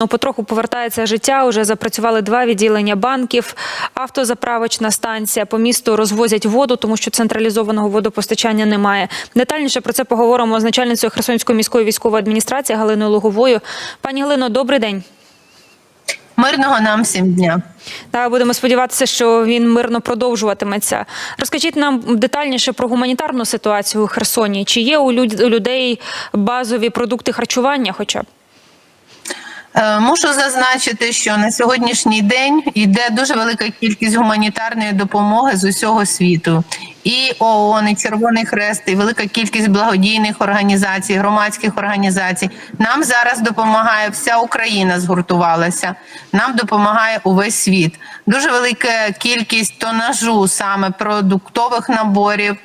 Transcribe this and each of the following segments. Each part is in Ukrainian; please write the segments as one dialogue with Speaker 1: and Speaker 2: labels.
Speaker 1: Ну, Потроху повертається життя. Уже запрацювали два відділення банків, автозаправочна станція. По місту розвозять воду, тому що централізованого водопостачання немає. Детальніше про це поговоримо з начальницею Херсонської міської військової адміністрації Галиною Луговою. Пані Галино, добрий день.
Speaker 2: Мирного нам всім дня.
Speaker 1: Та будемо сподіватися, що він мирно продовжуватиметься. Розкажіть нам детальніше про гуманітарну ситуацію у Херсоні. Чи є у людей базові продукти харчування? Хоча б
Speaker 2: Мушу зазначити, що на сьогоднішній день йде дуже велика кількість гуманітарної допомоги з усього світу. І ООН, і Червоний Хрест, і велика кількість благодійних організацій, громадських організацій. Нам зараз допомагає вся Україна згуртувалася. Нам допомагає увесь світ. Дуже велика кількість тонажу, саме продуктових наборів, е,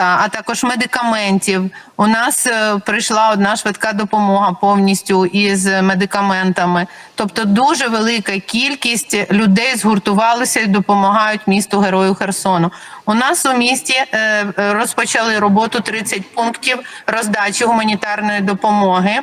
Speaker 2: а також медикаментів. У нас е, прийшла одна швидка допомога повністю із медикаментами. Тобто, дуже велика кількість людей згуртувалися і допомагають місту Герою Херсону. У нас у місті е, е, розпочали роботу 30 пунктів роздачі гуманітарної допомоги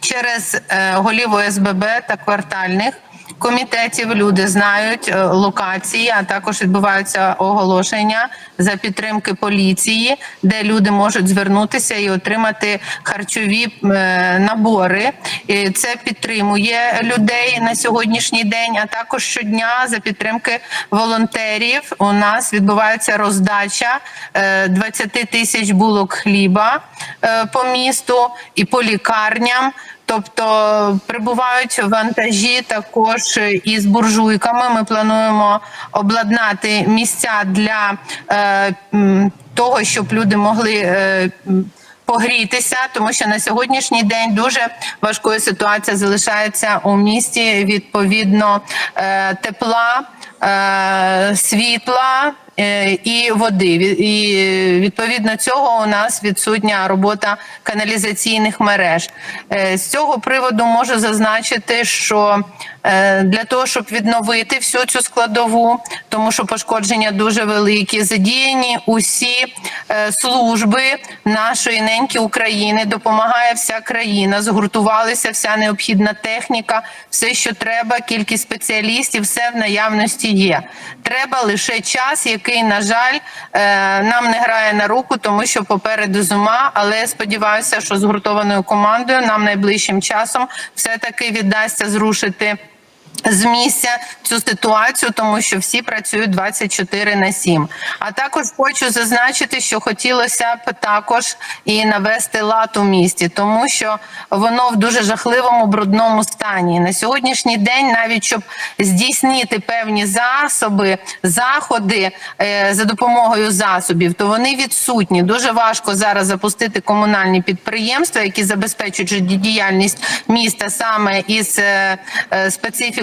Speaker 2: через е, голів ОСББ та квартальних комітетів. Люди знають е, локації, а також відбуваються оголошення за підтримки поліції, де люди можуть звернутися і отримати харчові е, набори. І це підтримує людей на сьогоднішній день. А також щодня за підтримки волонтерів у нас відбувається роздача е, 20 тисяч булок хліба е, по місту і по лікарням. Тобто прибувають вантажі також із буржуйками. Ми плануємо обладнати місця для е, того, щоб люди могли. Е, Погрітися, тому що на сьогоднішній день дуже важкою ситуація залишається у місті відповідно е, тепла, е, світла і води. І відповідно цього у нас відсутня робота каналізаційних мереж. Е, З цього приводу можу зазначити, що е, для того, щоб відновити всю цю складову, тому що пошкодження дуже великі, задіяні усі е, служби нашої неньки України, допомагає вся країна, згуртувалися вся необхідна техніка, все, що треба, кількість спеціалістів, все в наявності є. Треба лише час, який, на жаль, е, нам не грає на руку, тому що попереду зима. Але сподіваюся, що згуртованою командою нам найближчим часом все таки віддасться зрушити. З місця цю ситуацію, тому що всі працюють 24 на 7. А також хочу зазначити, що хотілося б також і навести лад у місті, тому що воно в дуже жахливому брудному стані. На сьогоднішній день, навіть щоб здійснити певні засоби, заходи е, за допомогою засобів, то вони відсутні. Дуже важко зараз запустити комунальні підприємства, які забезпечують життєдіяльність міста саме із е, е,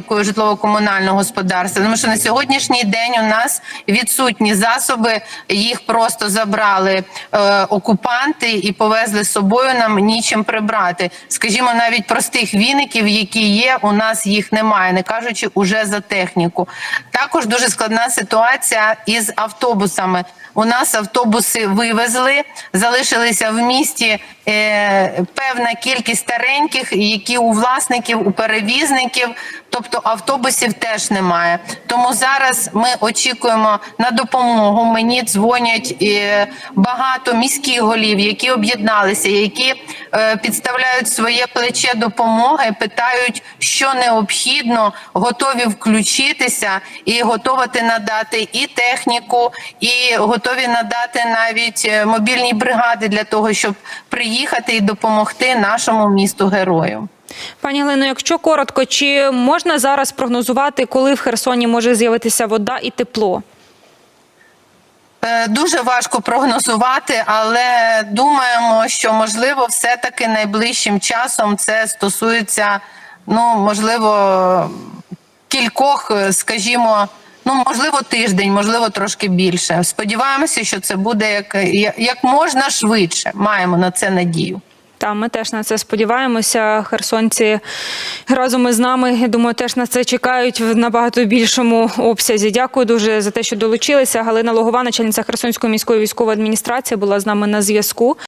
Speaker 2: специфікою житлово-комунального господарства. Тому що на сьогоднішній день у нас відсутні засоби, їх просто забрали е, окупанти і повезли з собою. Нам нічим прибрати. Скажімо, навіть простих віників, які є, у нас їх немає, не кажучи уже за техніку. Також дуже складна ситуація із автобусами. У нас автобуси вивезли, залишилися в місті е, певна кількість стареньких, які у власників, у перевізників, тобто автобусів теж немає. Тому зараз ми очікуємо на допомогу. Мені дзвонять е, багато міських голів, які об'єдналися, які підставляють своє плече допомоги, питають, що необхідно, готові включитися і готові надати і техніку, і готові надати навіть е, мобільні бригади для того, щоб приїхати і допомогти нашому місту герою.
Speaker 1: Пані Галино, якщо коротко, чи можна зараз прогнозувати, коли в Херсоні може з'явитися вода і тепло?
Speaker 2: Е, Дуже важко прогнозувати, але думаємо, що можливо, все-таки найближчим часом це стосується, ну можливо, кількох, е, скажімо, ну можливо, тиждень, можливо, трошки більше. Сподіваємося, що це буде як, як- як можна швидше. Маємо на це надію.
Speaker 1: Та ми теж на це сподіваємося. Херсонці разом із нами. Я думаю, теж на це чекають в набагато більшому обсязі. Дякую дуже за те, що долучилися. Галина Логова, начальниця Херсонської міської військової адміністрації, була з нами на зв'язку.